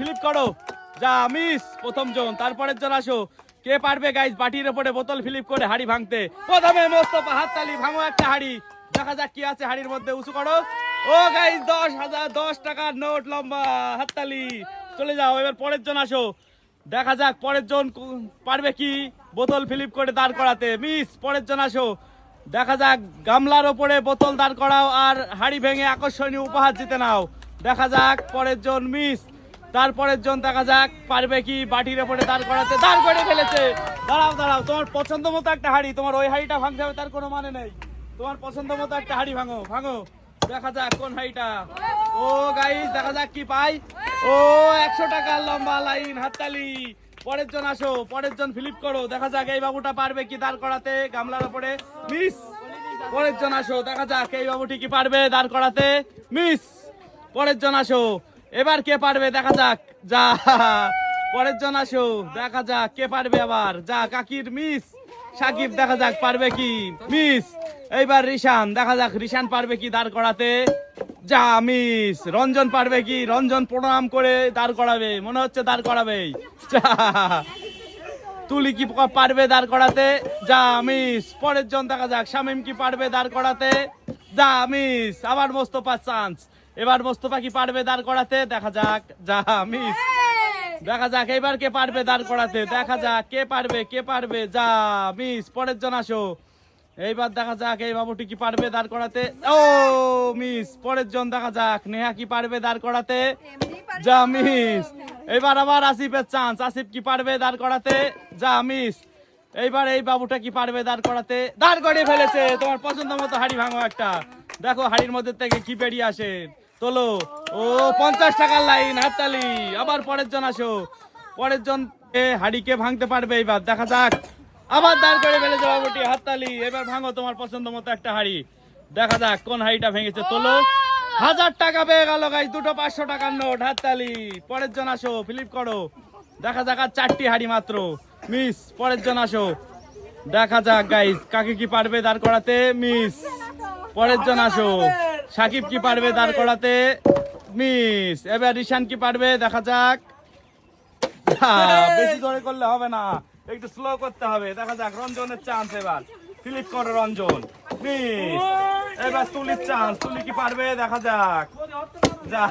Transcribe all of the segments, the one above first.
Flip করো। যা miss প্রথম জন। তারপরের জন আসো। কে পারবে গাইজ বাটির ওপরে বোতল ফ্লিপ করে হাড়ি ভাঙতে? প্রথমে মোস্তফা হাততালি ভাঙো একটা হাড়ি। দেখা যাক কি আছে হাড়ির মধ্যে। উঁচু করো। ও গাইজ দশ হাজার, দশ টাকার নোট লম্বা হাততালি চলে যাও, এবার পরের জন আসো। দেখা যাক পরের জন পারবে কি? বোতল ফিলিপ করে দাঁড় করাতে। মিস পরের জন আসো। দেখা যাক গামলার ওপরে বোতল দাঁড় করাও আর হাড়ি ভেঙে আকর্ষণীয় উপহার জিতে নাও। দেখা যাক পরের জন মিস তারপরের জন দেখা যাক, পারবে কি বাটির ওপরে দাঁড় করাতে। দাঁড় করে ফেলেছে। দাঁড়াও দাঁড়াও, তোমার পছন্দ মতো একটা হাড়ি। তোমার ওই হাড়িটা ভাঙতে হবে, তার কোনো মানে নেই। তোমার পছন্দ মতো একটা হাড়ি ভাঙো ভাঙো। দেখা যাক কোন হাড়িটা। ও গাইস দেখা যাক কি পাই। ও, একশো টাকার লম্বা লাইন, হাততালি। পরের জন আসো, পরের জন ফিলিপ করো। দেখা যাক এই বাবুটা পারবে কি দাঁড় করাতে গামলার ওপরে। মিস, পরের জন আসো, দেখা যাক এই বাবুটি কি পারবে দাঁড় করাতে। মিস, পরের জন আসো। এবার কে পারবে? দেখা যাক। যা, পরের জন আসো। দেখা যাক কে পারবে আবার। যা, কাকির মিস। সাকিব, দেখা যাক পারবে কি? মিস। এইবার রিশান, দেখা যাক রিশান পারবে কি দাঁড় করাতে? যা, মিস। রঞ্জন পারবে কি? রঞ্জন প্রণাম করে দাঁড় করাবে। মনে হচ্ছে দাঁড় করাবে যা। তুলি কি পারবে দাঁড় করাতে? যা, মিস। পরের জন দেখা যাক। শামিম কি পারবে দাঁড় করাতে? যা, মিস। আবার মোস্তফা চান্স এবার মোস্তফা কি পারবে দাঁড় করাতে? দেখা যাক। যা মিস। দেখা যাক এবার কে পারবে দাঁড় করাতে? দেখা যাক কে পারবে কে পারবে? যা মিস পরের জন আসো। এইবার দেখা যাক এই বাবুটি কি পারবে দাঁড় করাতে? ও মিস পরের জন দেখা যাক। নেহা কি পারবে দাঁড় করাতে? যা মিস। এবার আবার আসিফের চান্স আসিফ কি পারবে দাঁড় করাতে? যা মিস। এইবার এই বাবুটা কি পারবে দাঁড় করাতে? দাঁড় করিয়ে ফেলেছে। তোমার পছন্দ মতো হাড়ি ভাঙো একটা। দেখো হাড়ির মধ্যে থেকে কি বেরিয়ে আসে। তোলো। ও, পঞ্চাশ টাকার লাইন, হাততালি। আবার পরের জন আসো। পরের জন হাড়িকে ভাঙতে পারবে এইবার। দেখা যাক। আবার দাঁড় করে ফেলেছে বাবুটি, হাততালি। এবার ভাঙো তোমার পছন্দ মতো একটা হাড়ি। দেখা যাক কোন হাড়িটা ভেঙেছে। তোলো। হাজার টাকা পেয়ে গেল গাইজ দুটো পাঁচশো টাকার নোট, হাততালি। পরের জন আসো, ফ্লিপ করো। দেখা যাক আর চারটি হাড়ি মাত্র। মিস, পরের জন আসো। দেখা যাক গাইজ কাকে কি পারবে দাঁড় করাতে? মিস, পরের জন আসো। সাকিব কি পারবে দাঁড় করাতে? মিস, এবার রিশান কি পারবে? দেখা যাক। বেশি জোরে করলে হবে না। একটু স্লো করতে হবে। দেখা যাক, রঞ্জনের চান্স এবার। ফিলিপ করো রঞ্জন। মিস, এবার তুলির চান্স তুলি কি পারবে? দেখা যাক। যা,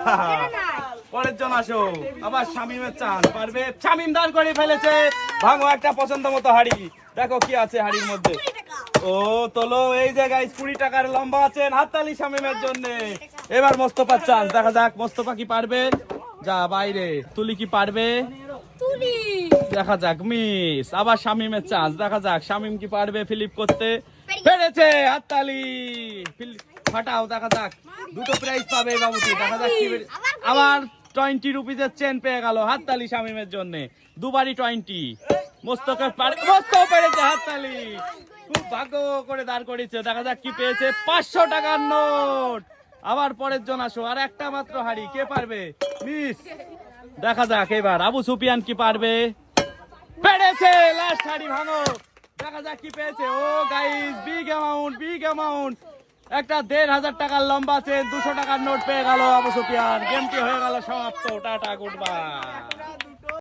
পরের জন আসো। আবার শামিমের চান্স পারবে। শামিম দাঁড় করে ফেলেছে। ভাঙো একটা পছন্দ মতো হাড়ি। দেখো কি আছে হাড়ির মধ্যে। ও তোলো এই জায়গায় কুড়ি টাকার লম্বা আছেন হাততালি শামিমের জন্য। এবার মোস্তফার চান্স দেখা যাক মোস্তফা কি পারবে। যা বাইরে তুলি কি পারবে? দেখা যাক মিস আবার শামিমের চান্স দেখা যাক শামিম কি পারবে ফিলিপ করতে। পেরেছে হাততালি। ফাটাও দেখা যাক দুটো প্রাইজ পাবে বাবুটি দেখা যাক কি আবার টোয়েন্টি রুপিজের চেন পেয়ে গেল হাততালি শামিমের জন্য। দুবারই টোয়েন্টি মোস্তকে পার- মোস্তও পেরেছে হাততালি। খুব ভাগ্য করে দাঁড় করেছে দেখা যাক কি পেয়েছে। পাঁচশো টাকার নোট। আবার পরের জন আসো। আর একটা মাত্র হাড়ি কে পারবে? মিস। দেখা যাক এবার। আবু সুপিয়ান কি পারবে? পেরেছে লাস্ট হাড়ি ভাঙো। দেখা যাক কি পেয়েছে। ও guys big amount big amount একটা দেড় হাজার টাকার লম্বা চেন। দুশো টাকার নোট পেয়ে গেল আবু সুফিয়ান। গেমটি হয়ে গেল সমাপ্ত। Tata good bye